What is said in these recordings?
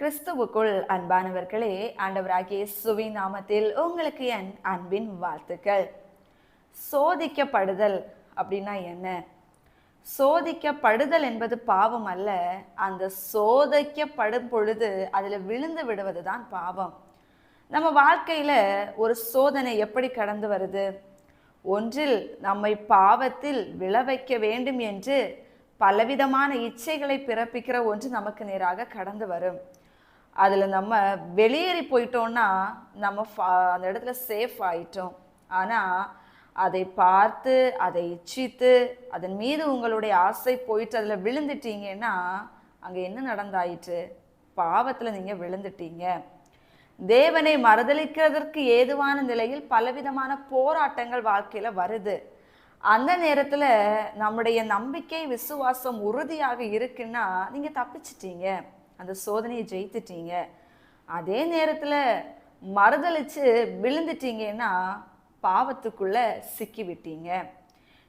கிறிஸ்துவுக்குள் அன்பானவர்களே ஆண்டவராகிய சுவி நாமத்தில் உங்களுக்கு என் அன்பின் வாழ்த்துக்கள். சோதிக்கப்படுதல் அப்படின்னா என்ன? சோதிக்கப்படுதல் என்பது பாவம் அல்ல. அந்த சோதிக்கப்படும் பொழுது அதில் விழுந்து விடுவது தான் பாவம். நம்ம வாழ்க்கையில் ஒரு சோதனை எப்படி கடந்து வருது? ஒன்றில் நம்மை பாவத்தில் விழ வைக்க வேண்டும் என்று பலவிதமான இச்சைகளை பிறப்பிக்கிற ஒன்று நமக்கு நேராக கடந்து வரும். அதில் நம்ம வெளியேறி போயிட்டோம்னா நம்ம ஃபா- அந்த இடத்துல சேஃப் ஆயிட்டோம். ஆனால் அதை பார்த்து அதை இச்சித்து அதன் மீது உங்களுடைய ஆசை போயிட்டு அதில் விழுந்துட்டீங்கன்னா அங்கே என்ன நடந்தாயிற்று? பாவத்தில் நீங்கள் விழுந்துட்டீங்க. தேவனை மறுதளிக்கிறதற்கு ஏதுவான நிலையில் பலவிதமான போராட்டங்கள் வாழ்க்கையில் வருது. அந்த நேரத்தில் நம்முடைய நம்பிக்கை விசுவாசம் உறுதியாக இருக்குன்னா நீங்கள் தப்பிச்சிட்டீங்க. அந்த சோதனையை ஜெயித்துட்டீங்க. அதே நேரத்தில் மறுதளிச்சு விழுந்துட்டீங்கன்னா பாவத்துக்குள்ளே சிக்கி விட்டீங்க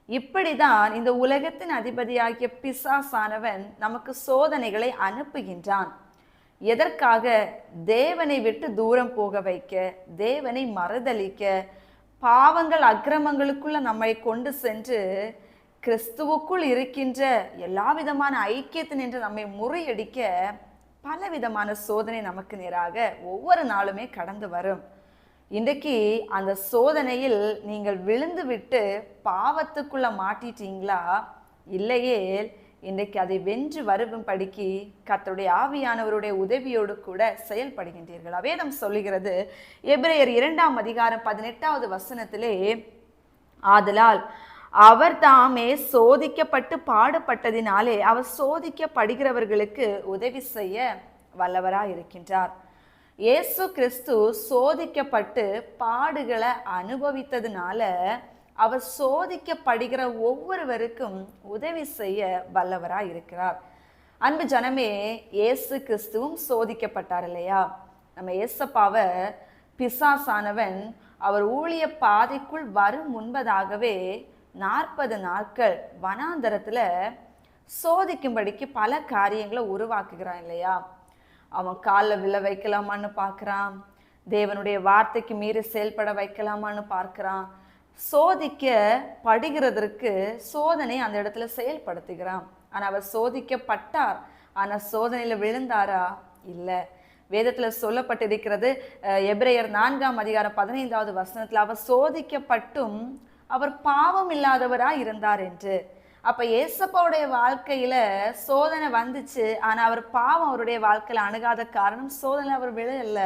இப்படிதான் இந்த உலகத்தின் அதிபதியாகிய பிசாசானவன் நமக்கு சோதனைகளை அனுப்புகின்றான். எதற்காக? தேவனை விட்டு தூரம் போக வைக்க தேவனை மறுதளிக்க பாவங்கள் அக்கிரமங்களுக்குள்ள நம்மை கொண்டு சென்று கிறிஸ்துவுக்குள் இருக்கின்ற எல்லா விதமான ஐக்கியத்தின் என்று நம்மை முறியடிக்க பல விதமான சோதனை நமக்கு நேராக ஒவ்வொரு நாளுமே கடந்து வரும். இன்றைக்கு அந்த சோதனையில் நீங்கள் விழுந்து விட்டு பாவத்துக்குள்ள மாட்டிட்டீங்களா? இல்லையே. இன்றைக்கு அதை வென்று வரும்படிக்கு கத்தருடைய ஆவியானவருடைய உதவியோடு கூட செயல்படுகின்றீர்களா. வேதம் சொல்லுகிறது எபிரேயர் இரண்டாம் அதிகாரம் பதினெட்டாவது வசனத்திலே ஆதலால் அவர் தாமே சோதிக்கப்பட்டு பாடுபட்டதினாலே அவர் சோதிக்கப்படுகிறவர்களுக்கு உதவி செய்ய வல்லவராக இருக்கின்றார். இயேசு கிறிஸ்து சோதிக்கப்பட்டு பாடுகளை அனுபவித்ததுனால அவர் சோதிக்கப்படுகிற ஒவ்வொருவருக்கும் உதவி செய்ய வல்லவராக இருக்கிறார். அன்பு ஜனமே இயேசு கிறிஸ்துவும் சோதிக்கப்பட்டார் இல்லையா? நம்ம இயேசப்பாவை பிசாசானவன் அவர் ஊழிய பாதைக்குள் வரும் முன்பதாகவே நாற்பது நாட்கள் வனாந்தரத்தில் சோதிக்கும்படிக்கு பல காரியங்களை உருவாக்குகிறான் இல்லையா? அவன் காலில் விழ வைக்கலாமான்னு பார்க்குறான். தேவனுடைய வார்த்தைக்கு மீறி செயல்பட வைக்கலாமான்னு பார்க்குறான். சோதிக்க படுகிறதற்கு சோதனை அந்த இடத்துல செயல்படுத்துகிறான். ஆனால் அவர் சோதிக்கப்பட்டார். ஆனால் சோதனையில் விழுந்தாரா? இல்லை. வேதத்தில் சொல்லப்பட்டிருக்கிறது எப்ரேயர் எபிரேயர் நான்காம் அதிகாரம் பதினைந்தாவது வசனத்தில் அவர் சோதிக்கப்பட்டும் அவர் பாவம் இல்லாதவரா இருந்தார் என்று. அப்ப ஏசப்பாவுடைய வாழ்க்கையில சோதனை வந்துச்சு. ஆனா அவர் பாவம் அவருடைய வாழ்க்கையில அணுகாத காரணம் சோதனை அவர் விழல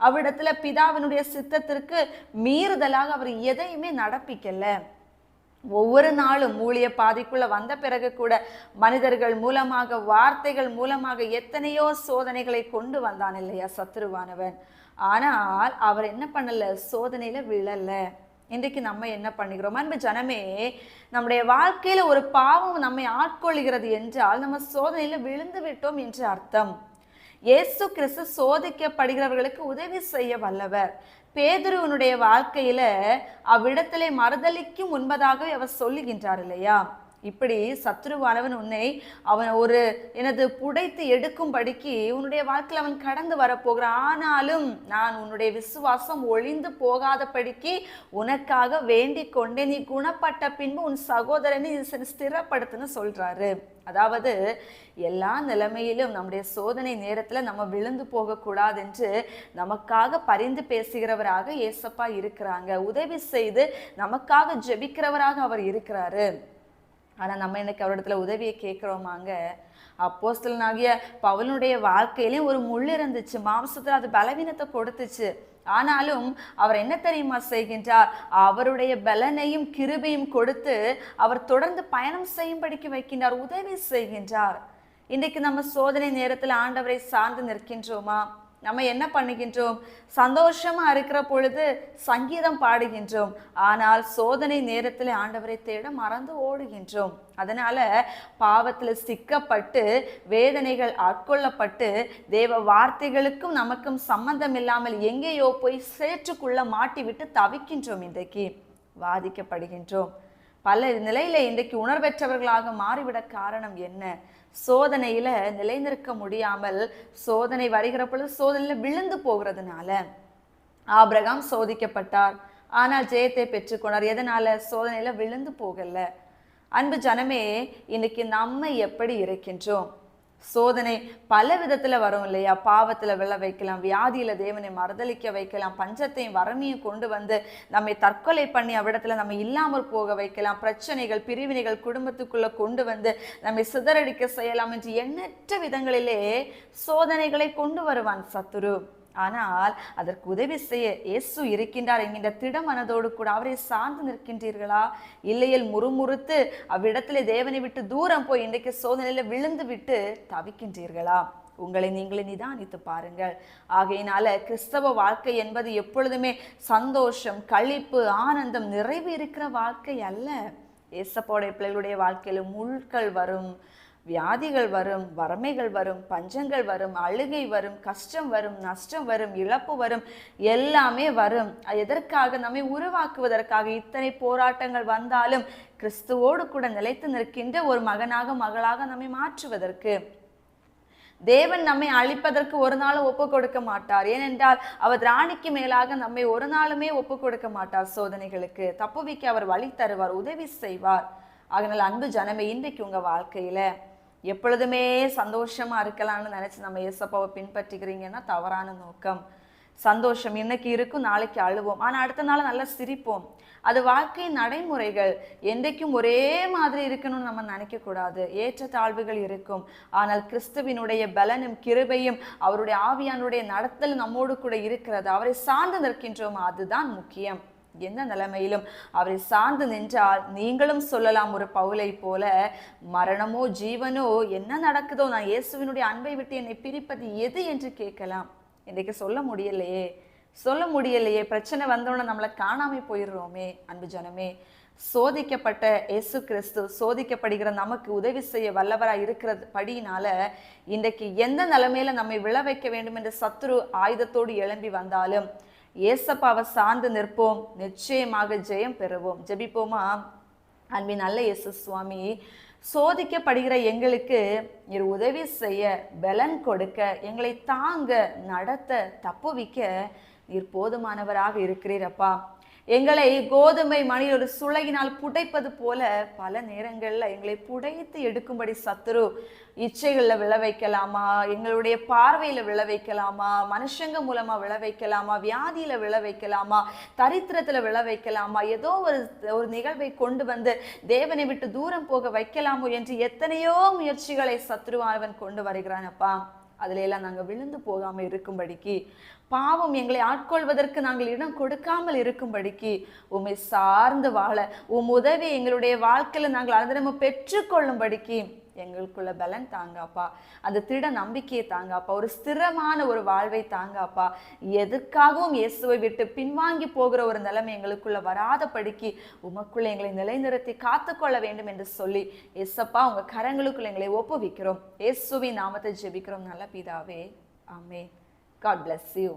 அவரிடத்துல பிதாவினுடைய சித்தத்திற்கு மீறுதலாக அவர் எதையுமே நடப்பிக்கல. ஒவ்வொரு நாளும் ஊழிய பாதிக்குள்ள வந்த பிறகு கூட மனிதர்கள் மூலமாக வார்த்தைகள் மூலமாக எத்தனையோ சோதனைகளை கொண்டு வந்தான் இல்லையா சத்துருவானவன். ஆனால் அவர் என்ன பண்ணல? சோதனையில விழலை. இன்றைக்கு நம்ம என்ன பண்ணுகிறோம்? அன்பு ஜனமே நம்முடைய வாழ்க்கையில் ஒரு பாவம் நம்மை ஆட்கொள்கிறது என்றால் நம்ம சோதனையில் விழுந்து விட்டோம் என்று அர்த்தம். இயேசு கிறிஸ்து சோதிக்கப்படுகிறவர்களுக்கு உதவி செய்ய வல்லவர். பேதுருவனுடைய வாழ்க்கையில அவ்விடத்திலே மறுதளிக்கும் முன்பதாகவே அவர் சொல்லுகின்றார் இல்லையா? இப்படி சத்ருவானவன் உன்னை அவன் ஒரு எனது புடைத்து எடுக்கும்படிக்கு உன்னுடைய வாழ்க்கையில் அவன் கடந்து வரப்போகிறான். ஆனாலும் நான் உன்னுடைய விசுவாசம் ஒளிந்து போகாதபடிக்கு உனக்காக வேண்டிக் கொண்டே நீ குணப்பட்ட பின்பு உன் சகோதரனை இது ஸ்திரப்படுத்துன்னு சொல்கிறாரு அதாவது எல்லா நிலைமையிலும் நம்முடைய சோதனை நேரத்தில் நம்ம விழுந்து போகக்கூடாது என்று நமக்காக பரிந்து பேசுகிறவராக ஏசப்பா இருக்கிறாங்க. உதவி செய்து நமக்காக ஜெபிக்கிறவராக அவர் இருக்கிறாரு. ஆனால் நம்ம இன்னைக்கு அவரிடத்துல உதவியை கேட்குறோமாங்க. அப்போஸ்தலனாகிய பவுலனுடைய வாழ்க்கையிலையும் ஒரு முள் இருந்துச்சு. மாம்சத்தில் அது பலவீனத்தை கொடுத்துச்சு. ஆனாலும் அவர் என்ன தெரியுமா செய்கின்றார்? அவருடைய பலனையும் கிருபையும் கொடுத்து அவர் தொடர்ந்து பயணம் செய்யும்படிக்கு வைக்கின்றார் உதவி செய்கின்றார். இன்றைக்கு நம்ம சோதனை நேரத்தில் ஆண்டவரை சார்ந்து நிற்கின்றோமா? நம்ம என்ன பண்ணுகின்றோம்? சந்தோஷமாக இருக்கிற பொழுது சங்கீதம் பாடுகின்றோம். ஆனால் சோதனை நேரத்தில் ஆண்டவரை தேட மறந்து ஓடுகின்றோம். அதனால் பாவத்தில் சிக்கப்பட்டு வேதனைகள் ஆட்கொள்ளப்பட்டு தேவ வார்த்தைகளுக்கும் நமக்கும் சம்பந்தம் இல்லாமல் எங்கேயோ போய் சேற்றுக்குள்ள மாட்டிவிட்டு தவிக்கின்றோம் இன்றைக்கு. வாதிக்கப்படுகின்றோம். பல நிலையில் இன்றைக்கு உணர்வற்றவர்களாக மாறிவிட காரணம் என்ன? சோதனையில் நிலைநிற்க முடியாமல் சோதனை வருகிற பொழுது சோதனையில் விழுந்து போகிறதுனால ஆபிரகாம் சோதிக்கப்பட்டார். ஆனால் ஜெயத்தை பெற்றுக்கொண்டார். எதனால்? சோதனையில் விழுந்து போகல. அன்பு ஜனமே இன்னைக்கு நம்ம எப்படி இருக்கின்றோம்? சோதனை பல விதத்தில் வரும் இல்லையா? பாவத்தில் விழ வைக்கலாம் வியாதியில் தேவனை மறுதளிக்க வைக்கலாம் பஞ்சத்தையும் வரமையும் கொண்டு வந்து நம்மை தற்கொலை பண்ணி அவ்விடத்தில் நம்ம இல்லாமல் போக வைக்கலாம் பிரச்சனைகள் பிரிவினைகள் குடும்பத்துக்குள்ளே கொண்டு வந்து நம்மை சிதறடிக்க செய்யலாம் என்று எண்ணற்ற விதங்களிலே சோதனைகளை கொண்டு வருவான் சத்துரு. ஆனால் அதற்கு உதவி செய்ய இயேசு இருக்கின்றார் என்கின்ற திடமனதோடு கூட அவரை சார்ந்து நிற்கின்றீர்களா? இல்லையில் முறுமுறுத்து அவ்விடத்திலே தேவனை விட்டு தூரம் போய் இன்றைக்கு சோதனையில் விழுந்து விட்டு தவிக்கின்றீர்களா? உங்களை நீங்களே நிதானித்து பாருங்கள். ஆகையினால கிறிஸ்தவ வாழ்க்கை என்பது எப்பொழுதுமே சந்தோஷம் களிப்பு ஆனந்தம் நிறைவு இருக்கிற வாழ்க்கை அல்ல. ஏசப்போடைய பிள்ளைகளுடைய வாழ்க்கையில் முள்கள் வரும். வியாதிகள் வரும் வறுமைகள் வரும் பஞ்சங்கள் வரும் அழுகை வரும் கஷ்டம் வரும் நஷ்டம் வரும் இழப்பு வரும் எல்லாமே வரும். எதற்காக? நம்மை உருவாக்குவதற்காக இத்தனை போராட்டங்கள் வந்தாலும் கிறிஸ்துவோடு கூட நிலைத்து நிற்கின்ற ஒரு மகனாக மகளாக நம்மை மாற்றுவதற்கு. தேவன் நம்மை அழிப்பதற்கு ஒரு நாளும் ஒப்பு கொடுக்க மாட்டார். ஏனென்றால் அவர் ராணிக்கு மேலாக நம்மை ஒரு நாளுமே ஒப்பு கொடுக்க மாட்டார் சோதனைகளுக்கு. தப்புவிக்க அவர் வழி தருவார் உதவி செய்வார். அதனால் அன்பு ஜனமே இன்றைக்கு உங்கள் வாழ்க்கையில எப்பொழுதுமே சந்தோஷமா இருக்கலாம்னு நினைச்சு நம்ம இயேசப்பாவை பின்பற்றிக்கிறீங்கன்னா தவறான நோக்கம். சந்தோஷம் இன்னைக்கு இருக்கும் நாளைக்கு அழுவோம். ஆனா அடுத்த நாள் நல்லா சிரிப்போம். அது வாழ்க்கையின் நடைமுறைகள் என்றைக்கும் ஒரே மாதிரி இருக்கணும்னு நம்ம நினைக்க கூடாது. ஏற்ற தாழ்வுகள் இருக்கும். ஆனால் கிறிஸ்துவினுடைய பலனும் கிருபையும் அவருடைய ஆவியானுடைய நடத்தல் நம்மோடு கூட இருக்கிறது. அவரை சார்ந்து நிற்கின்றோம். அதுதான் முக்கியம். எந்த நிலைமையிலும் அவரை சார்ந்து நின்றால் நீங்களும் சொல்லலாம் ஒரு பவுலை போல மரணமோ ஜீவனோ என்ன நடக்குதோ நான் இயேசுவினுடைய அன்பை விட்டு என்னை பிரிப்பது எது என்று கேட்கலாம். இன்றைக்கு சொல்ல முடியலையே. சொல்ல முடியலையே. பிரச்சனை வந்தோடனே நம்மளை காணாமல் போயிடுறோமே அன்பு ஜனமே. சோதிக்கப்பட்ட இயேசு கிறிஸ்து சோதிக்கப்படுகிற நமக்கு உதவி செய்ய வல்லவராக இருக்கிறது படியினால இன்றைக்கு எந்த நிலைமையில நம்மை விழ வைக்க வேண்டும் என்ற சத்துரு ஆயுதத்தோடு எழும்பி வந்தாலும் ஏசப்பாவை சார்ந்து நிற்போம். நிச்சயமாக ஜெயம் பெறுவோம். ஜெபிப்போமா? அன்பின் நல்ல இயேசு சுவாமி சோதிக்கப்படுகிற எங்களுக்கு நீர் உதவி செய்ய பலன் கொடுக்க எங்களை தாங்க நடத்த தப்புவிக்க நீர் போதுமானவராக இருக்கிறீரப்பா எங்களை கோதுமை மணியில் ஒரு சுளையினால் புடைப்பது போல பல நேரங்களில் எங்களை புடைத்து எடுக்கும்படி சத்துரு இச்சைகளில் விழ வைக்கலாமா எங்களுடைய பார்வையில் விழ வைக்கலாமா மனுஷங்க மூலமாக விழ வைக்கலாமா வியாதியில் விழ வைக்கலாமா தரித்திரத்தில் விழ வைக்கலாமா ஏதோ ஒரு ஒரு நிகழ்வை கொண்டு வந்து தேவனை விட்டு தூரம் போக வைக்கலாமோ என்று எத்தனையோ முயற்சிகளை சத்ருவானவன் கொண்டு வருகிறானப்பா. அதுல எல்லாம் நாங்க விழுந்து போகாமல் இருக்கும்படிக்கு பாவம் எங்களை ஆட்கொள்வதற்கு நாங்கள் இடம் கொடுக்காமல் இருக்கும்படிக்கு உமை சார்ந்து வாழ உம் உதவி எங்களுடைய வாழ்க்கையில் நாங்கள் அதை பெற்றுக்கொள்ளும்படிக்கு எங்களுக்குள்ள பலன் தாங்கப்பா. அந்த திட நம்பிக்கையை தாங்கப்பா. ஒரு ஸ்திரமான ஒரு வாழ்வை தாங்கப்பா. எதுக்காகவும் இயேசுவை விட்டு பின்வாங்கி போகிற ஒரு நிலைமை எங்களுக்குள்ள வராதபடிக்கு உமக்குள்ள எங்களை நிலைநிறுத்தி காத்துக்கொள்ள வேண்டும் என்று சொல்லி எஸ்ஸப்பா உங்க கரங்களுக்குள்ள எங்களை ஒப்புவிக்கிறோம். இயேசுவின் நாமத்தை ஜெபிக்கிறோம். நல்ல பிதாவே. ஆமே காட் பிளஸ் யூ